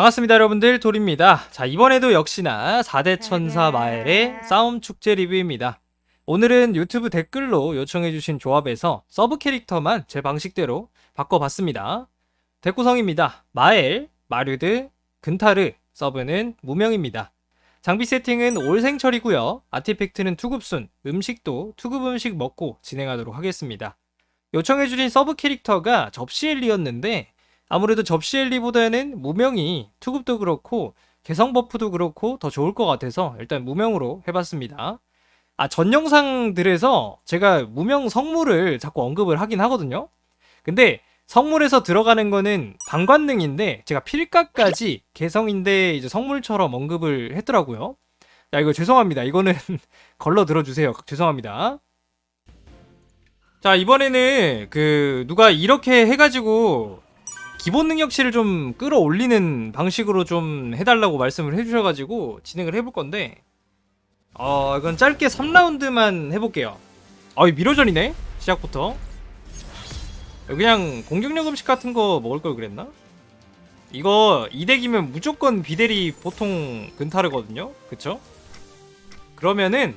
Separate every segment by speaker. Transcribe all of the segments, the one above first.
Speaker 1: 반갑습니다 여러분들. 돌입니다. 자 이번에도 역시나 4대 천사 마엘의 싸움 축제 리뷰입니다. 오늘은 유튜브 댓글로 요청해주신 조합에서 서브 캐릭터만 제 방식대로 바꿔봤습니다. 대구성입니다. 마엘, 마류드, 근타르 서브는 무명입니다. 장비 세팅은 올 생철이고요. 아티팩트는 투급순, 음식도 투급 음식 먹고 진행하도록 하겠습니다. 요청해주신 서브 캐릭터가 접시 엘리였는데 아무래도 접시 엘리보다는 무명이 투급도 그렇고 개성 버프도 그렇고 더 좋을 것 같아서 일단 무명으로 해봤습니다. 아, 전 영상들에서 제가 무명 성물을 자꾸 언급을 하긴 하거든요. 근데 성물에서 들어가는 거는 방관능인데 제가 필각까지 개성인데 이제 성물처럼 언급을 했더라고요. 야, 이거 죄송합니다. 이거는 걸러 들어주세요. 죄송합니다. 자, 이번에는 그 누가 이렇게 해가지고 기본 능력치를 좀 끌어올리는 방식으로 좀 해달라고 말씀을 해주셔가지고 진행을 해볼 건데 어 이건 짧게 3라운드만 해볼게요. 어이 미러전이네? 시작부터. 그냥 공격력 음식 같은 거 먹을 걸 그랬나? 이거 2덱이면 무조건 비델이 보통 근타르거든요? 그쵸? 그러면은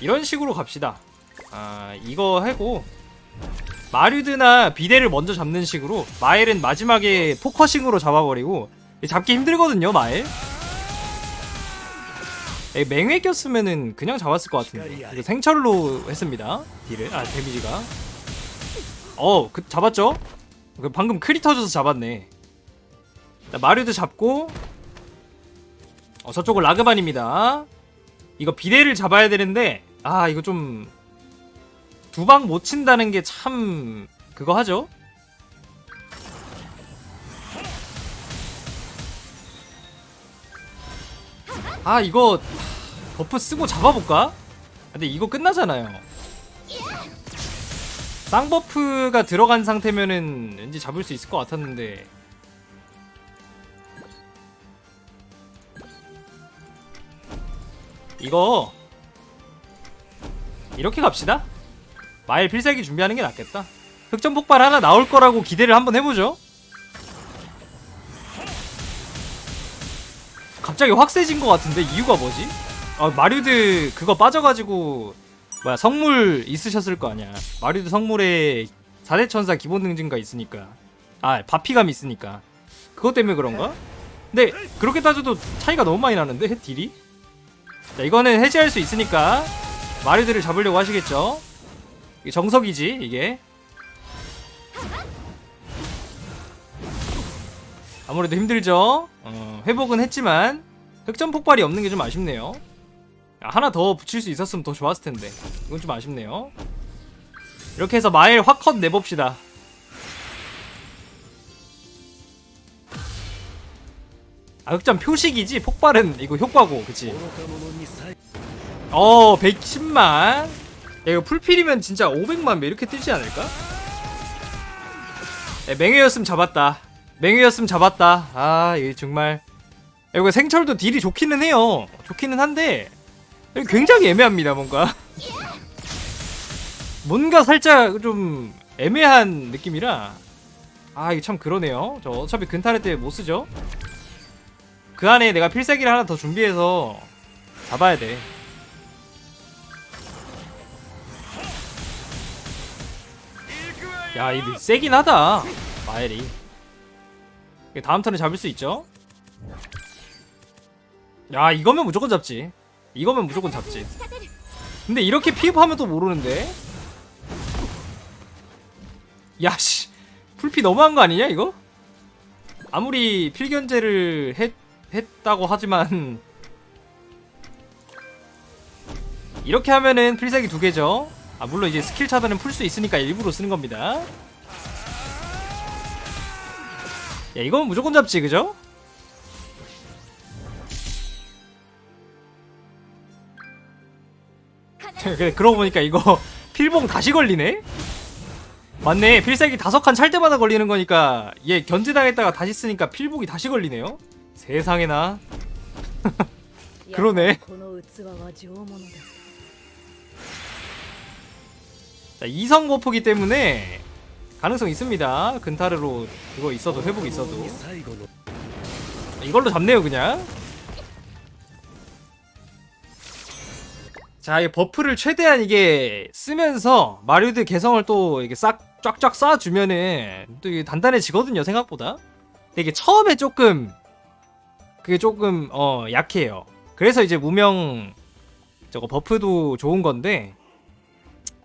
Speaker 1: 이런 식으로 갑시다. 아 이거 하고 마류드나 비데를 먼저 잡는 식으로 마엘은 마지막에 포커싱으로 잡아버리고 잡기 힘들거든요 마엘. 에, 맹회 꼈으면은 그냥 잡았을 것 같은데. 생철로 했습니다 딜을. 아 데미지가. 어 그, 잡았죠? 그 방금 크리 터져서 잡았네. 자, 마류드 잡고 어 저쪽은 라그반입니다. 이거 비데를 잡아야 되는데 아 이거 좀 두 방 못 친다는 게 참 그거 하죠. 아 이거 버프 쓰고 잡아볼까? 근데 이거 끝나잖아요. 쌍버프가 들어간 상태면은 왠지 잡을 수 있을 것 같았는데 이거 이렇게 갑시다. 마일 필살기 준비하는 게 낫겠다. 흑점 폭발 하나 나올 거라고 기대를 한번 해보죠. 갑자기 확 세진 것 같은데 이유가 뭐지? 아 마류드 그거 빠져가지고 뭐야 성물 있으셨을 거 아니야. 마류드 성물에 4대 천사 기본 능증가 있으니까 아 바피감 있으니까 그것 때문에 그런가? 근데 그렇게 따져도 차이가 너무 많이 나는데 딜이? 자 이거는 해제할 수 있으니까 마류드를 잡으려고 하시겠죠? 이게 정석이지 이게. 아무래도 힘들죠? 어, 회복은 했지만 흑점 폭발이 없는 게 좀 아쉽네요. 야, 하나 더 붙일 수 있었으면 더 좋았을 텐데. 이건 좀 아쉽네요. 이렇게 해서 마일 확 컷 내봅시다. 아 흑점 표식이지 폭발은. 이거 효과고 그치? 어 110만 야 이거 풀필이면 진짜 500만 몇 이렇게 뜨지 않을까? 야, 맹회였으면 잡았다. 맹회였으면 잡았다. 아 이게 정말. 야, 이거 생철도 딜이 좋기는 해요. 좋기는 한데 굉장히 애매합니다 뭔가. 뭔가 살짝 좀 애매한 느낌이라. 아 이게 참 그러네요. 저 어차피 근타레 때 못쓰죠? 그 안에 내가 필살기를 하나 더 준비해서 잡아야 돼 야, 이거 세긴 하다. 마엘이. 다음 턴에 잡을 수 있죠? 야, 이거면 무조건 잡지. 이거면 무조건 잡지. 근데 이렇게 피업하면 또 모르는데? 야, 씨. 풀피 너무한 거 아니냐, 이거? 아무리 필견제를 했, 했다고 하지만. 이렇게 하면은 필살기 두 개죠? 아 물론 이제 스킬 차단은 풀 수 있으니까 일부러 쓰는 겁니다. 야 이건 무조건 잡지 그죠? 그래 그러고 보니까 이거 필봉 다시 걸리네? 맞네 필살기 다섯 칸 찰 때마다 걸리는 거니까 얘 견제당했다가 다시 쓰니까 필복이 다시 걸리네요 세상에나 그러네 자, 2성 버프기 때문에 가능성 있습니다. 근타르로 그거 있어도 회복 있어도 이걸로 잡네요 그냥. 자, 이 버프를 최대한 이게 쓰면서 마류드 개성을 또 이게 싹 쫙쫙 쌓아주면은 또 이게 단단해지거든요 생각보다. 근데 이게 처음에 조금 그게 조금 어 약해요. 그래서 이제 무명 저거 버프도 좋은 건데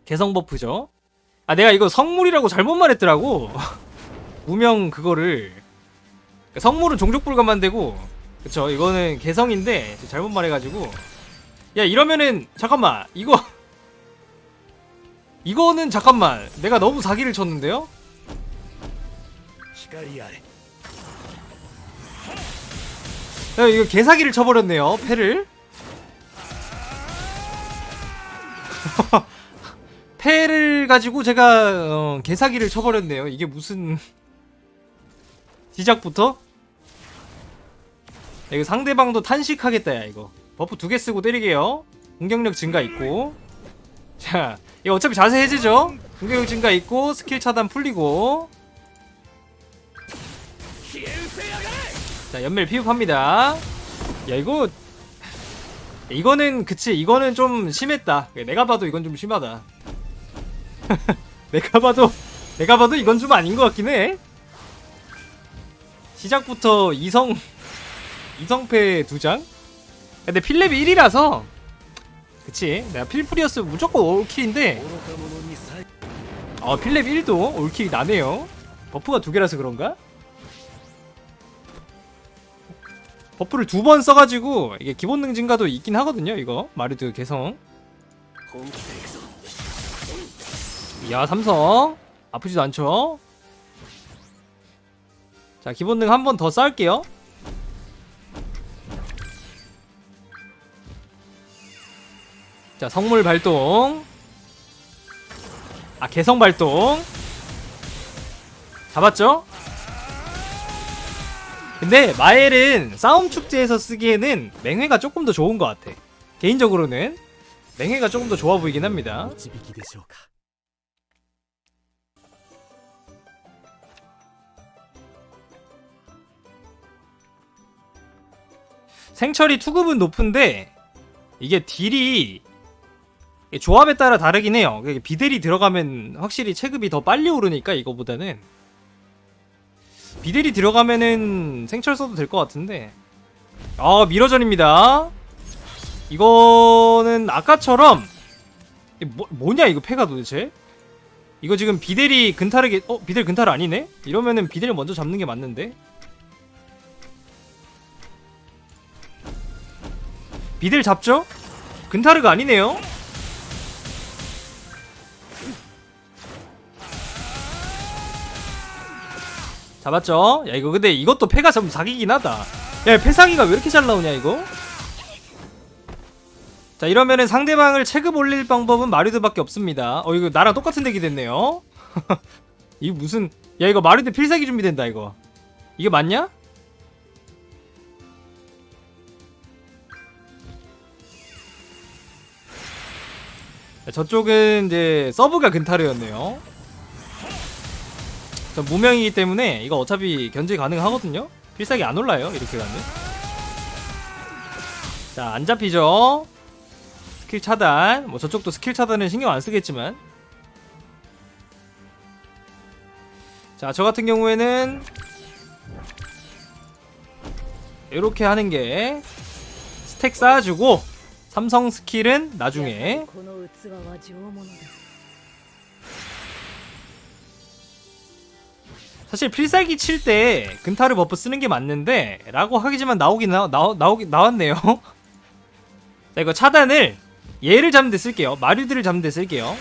Speaker 1: 개성 버프죠. 아 내가 이거 성물이라고 잘못 말했더라고. 무명 그거를 그러니까 성물은 종족 불가만 되고 그쵸 이거는 개성인데 잘못 말해가지고 야 이러면은 잠깐만 이거 이거는 잠깐만 내가 너무 사기를 쳤는데요? 야, 이거 개사기를 쳐버렸네요 패를 패를 가지고 제가 어, 개사기를 쳐버렸네요. 이게 무슨 시작부터? 야, 이거 상대방도 탄식하겠다 야 이거. 버프 두 개 쓰고 때리게요. 공격력 증가 있고. 자 이거 어차피 자세 해제죠? 공격력 증가 있고 스킬 차단 풀리고. 자 연멜 피흡합니다. 야 이거 이거는 그치 이거는 좀 심했다. 내가 봐도 이건 좀 심하다 내가 봐도 내가 봐도 이건 좀 아닌 것 같긴 해. 시작부터 이성 이성패 두 장. 근데 필렙 1이라서. 그치. 내가 필프리어스 무조건 올킬인데. 어 필렙 1도 올킬이 나네요. 버프가 두 개라서 그런가? 버프를 두 번 써가지고 이게 기본 능진가도 있긴 하거든요 이거. 마르드 개성. 야 삼성. 아프지도 않죠? 자 기본능 한 번 더 쌓을게요. 자 성물 발동. 아 개성 발동. 잡았죠? 근데 마엘은 싸움 축제에서 쓰기에는 맹회가 조금 더 좋은 것 같아. 개인적으로는 맹회가 조금 더 좋아 보이긴 합니다. 생철이 투급은 높은데 이게 딜이 조합에 따라 다르긴 해요. 비델이 들어가면 확실히 체급이 더 빨리 오르니까 이거보다는 비델이 들어가면은 생철 써도 될 것 같은데 아 미러전입니다. 이거는 아까처럼 뭐, 뭐냐 이거 패가 도대체? 이거 지금 비델이 근타르게 어 비델 근타르 아니네? 이러면은 비델 먼저 잡는 게 맞는데 비델 잡죠? 근타르가 아니네요. 잡았죠? 야 이거 근데 이것도 패가 좀 사기긴 하다. 야 패사기가 왜 이렇게 잘 나오냐 이거? 자 이러면은 상대방을 체급 올릴 방법은 마리드밖에 없습니다. 어 이거 나랑 똑같은 덱이 됐네요. 이 무슨 야 이거 마리드 필살기 준비된다 이거. 이게 맞냐? 저쪽은 이제 서브가 근타르였네요. 저 무명이기 때문에 이거 어차피 견제 가능하거든요. 필살기 안 올라요. 이렇게 가면. 자, 안 잡히죠. 스킬 차단. 뭐 저쪽도 스킬 차단은 신경 안 쓰겠지만. 자, 저 같은 경우에는 이렇게 하는 게 스택 쌓아주고 삼성 스킬은 나중에. 사실 필살기 칠 때 근타르 버프 쓰는 게 맞는데 라고 하기지만 나오긴 나, 나, 나오기 나왔네요. 자 이거 차단을 얘를 잡는 데 쓸게요. 마류들을 잡는 데 쓸게요.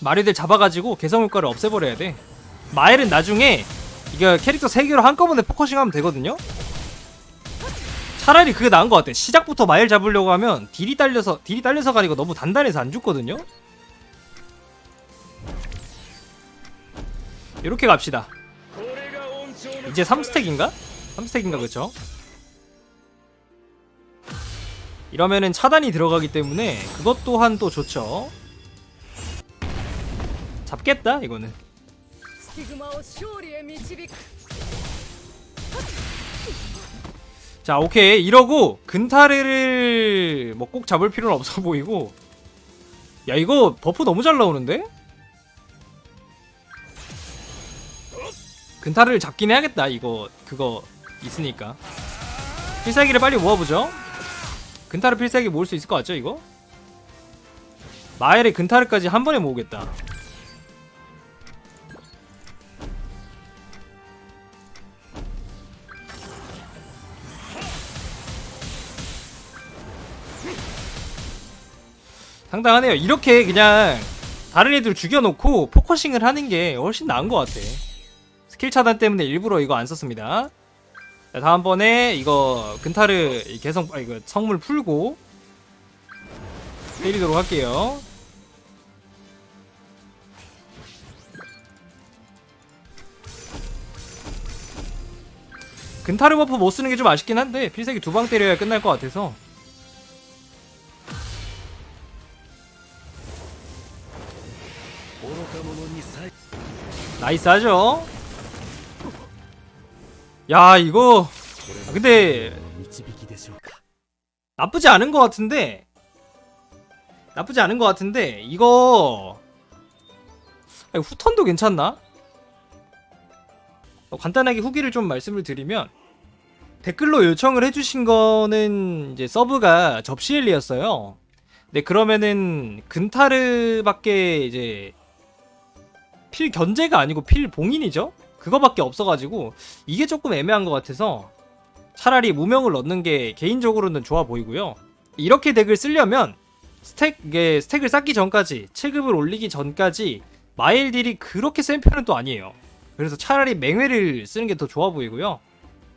Speaker 1: 마류들 잡아가지고 개성 효과를 없애버려야 돼. 마엘은 나중에 이거 캐릭터 3개로 한꺼번에 포커싱하면 되거든요. 차라리 그게 나은 것 같아. 시작부터 마일 잡으려고 하면 딜이 딸려서 딜이 딸려서 가니까 너무 단단해서 안 죽거든요? 이렇게 갑시다. 이제 3스택인가? 3스택인가 그쵸? 이러면은 차단이 들어가기 때문에 그것 또한 또 좋죠. 잡겠다 이거는. 자 오케이. 이러고 근타레를 뭐 꼭 잡을 필요는 없어 보이고. 야 이거 버프 너무 잘 나오는데? 근타레를 잡긴 해야겠다. 이거 그거 있으니까. 필살기를 빨리 모아보죠. 근타르 필살기 모을 수 있을 것 같죠 이거? 마엘의 근타르까지 한 번에 모으겠다 상당하네요. 이렇게 그냥 다른 애들 죽여놓고 포커싱을 하는 게 훨씬 나은 것 같아. 스킬 차단 때문에 일부러 이거 안 썼습니다. 자, 다음번에 이거 근타르 이 개성 아 이거 성물 풀고 때리도록 할게요. 근타르 버프 못 쓰는 게 좀 아쉽긴 한데 필살기 두 방 때려야 끝날 것 같아서 나이스 하죠 야 이거 아, 근데 나쁘지 않은 것 같은데 나쁘지 않은 것 같은데 이거 아, 후턴도 괜찮나? 어, 간단하게 후기를 좀 말씀을 드리면 댓글로 요청을 해주신 거는 이제 서브가 접시엘리였어요. 네 그러면은 근타르밖에 이제 필 견제가 아니고 필 봉인이죠? 그거밖에 없어가지고 이게 조금 애매한 것 같아서 차라리 무명을 넣는 게 개인적으로는 좋아 보이고요. 이렇게 덱을 쓰려면 스택 이게 스택을 쌓기 전까지 체급을 올리기 전까지 마일 딜이 그렇게 센 편은 또 아니에요. 그래서 차라리 맹회를 쓰는 게 더 좋아 보이고요.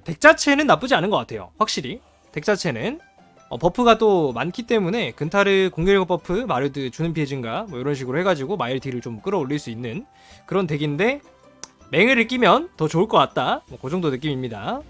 Speaker 1: 덱 자체는 나쁘지 않은 것 같아요. 확실히 덱 자체는 어, 버프가 또 많기 때문에 근타르 공격력 버프, 마르드 주는 피해 증가 뭐 이런 식으로 해가지고 마일 딜을 좀 끌어올릴 수 있는 그런 덱인데 맹회를 끼면 더 좋을 것 같다. 뭐 그 정도 느낌입니다.